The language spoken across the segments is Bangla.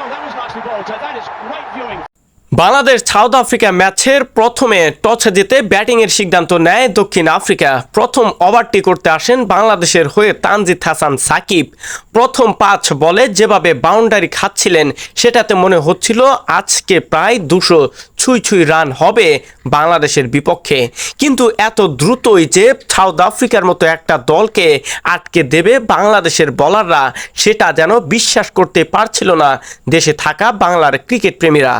Oh, that was nicely bowled. That is great viewing. Bangladesh, South Africa ম্যাচের প্রথমে টসে জিতে ব্যাটিংয়ের সিদ্ধান্ত নেয় দক্ষিণ আফ্রিকা। প্রথম ওভারটি করতে আসেন বাংলাদেশের হয়ে তানজিদ হাসান সাকিব। প্রথম পাঁচ বলে যেভাবে বাউন্ডারি খাচ্ছিলেন, সেটাতে মনে হচ্ছিল আজকে প্রায় দুশো ছুঁই ছুঁই রান হবে বাংলাদেশের বিপক্ষে। কিন্তু এত দ্রুতই যে সাউথ আফ্রিকার মতো একটা দলকে আটকে দেবে বাংলাদেশের বলাররা, সেটা যেন বিশ্বাস করতে পারছিল না দেশে থাকা বাংলার ক্রিকেট প্রেমীরা।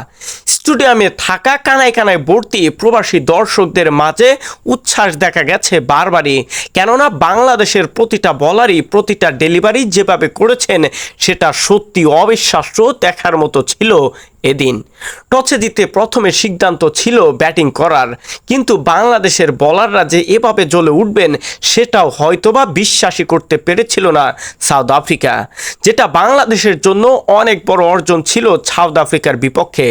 স্টেডিয়ামে থাকা, কানায় কানায় ভর্তি প্রবাসী দর্শকদের মাঝে উচ্ছ্বাস দেখা গেছে বারবারই। কেননা বাংলাদেশের প্রতিটা বলারই, প্রতিটা ডেলিভারি যেভাবে করেছেন, সেটা সত্যি অবিশ্বাস্য দেখার মতো ছিল এদিন। টসে জিতে প্রথমে সিদ্ধান্ত ছিল ব্যাটিং করার। কিন্তু বাংলাদেশের বলাররা যে এভাবে জ্বলে উঠবেন, সেটাও হয়তোবা বিশ্বাসই করতে পেরেছিল না সাউথ আফ্রিকা। যেটা বাংলাদেশের জন্য অনেক বড় অর্জন ছিল সাউথ আফ্রিকার বিপক্ষে।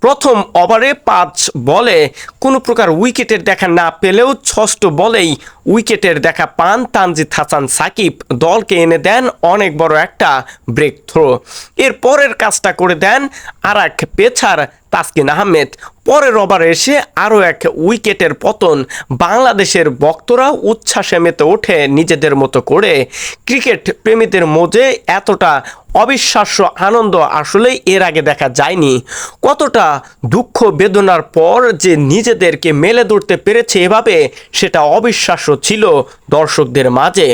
প্রথম ওভারে পাঁচ বলে কোনো প্রকার উইকেটের দেখা না পেলেও ষষ্ঠ বলেই উইকেটের দেখা পান তানজিদ হাসান সাকিব। দলকে এনে দেন অনেক বড় একটা ব্রেক থ্রো এর পরের কাজটা করে দেন আর এক পেছার তাসকিন আহমেদ। পরের ওভারে এসে আরও এক উইকেটের পতন। বাংলাদেশের বক্তরা উচ্ছ্বাসে মেতে ওঠে নিজেদের মতো করে। ক্রিকেট প্রেমীদের মধ্যে এতটা অবিশ্বাস্য আনন্দ আসলে এর আগে দেখা যায়নি। কতটা দুঃখ বেদনার পর যে নিজেদেরকে মেলে ধরতে পেরেছে এভাবে, সেটা অবিশ্বাস্য ছিল দর্শকদের মাঝে।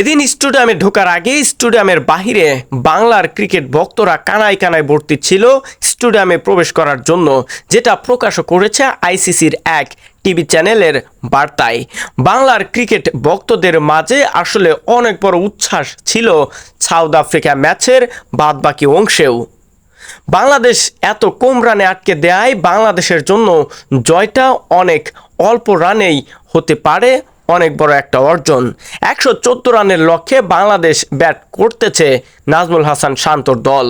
এদিন স্টেডিয়ামে ঢোকার আগে স্টেডিয়ামের বাহিরে বাংলার ক্রিকেট ভক্তরা কানায় কানায় ভর্তি ছিল স্টেডিয়ামে প্রবেশ করার জন্য, যেটা প্রকাশ করেছে আইসিসির এক টিভি চ্যানেলের বার্তায়। বাংলার ক্রিকেট ভক্তদের মাঝে আসলে অনেক বড় উচ্ছ্বাস ছিল সাউথ আফ্রিকা ম্যাচের বাদবাকি অংশেও। বাংলাদেশ এত কম রানে আটকে দেয় বাংলাদেশের জন্য জয়টা অনেক অল্প রানেই হতে পারে অনেক বড় একটা অর্জন। একশো চোদ্দ রানের লক্ষ্যে বাংলাদেশ ব্যাট করতেছে নাজমুল হাসান শান্তর দল।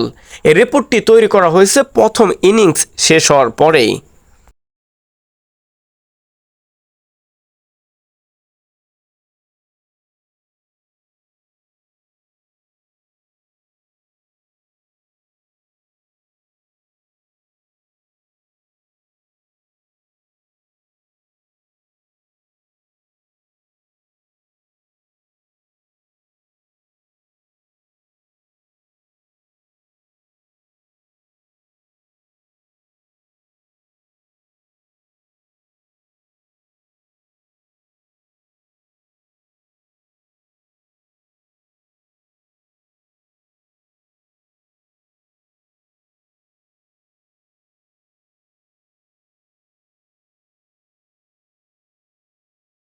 এই রিপোর্টটি তৈরি করা হয়েছে প্রথম ইনিংস শেষ হওয়ার পরেই।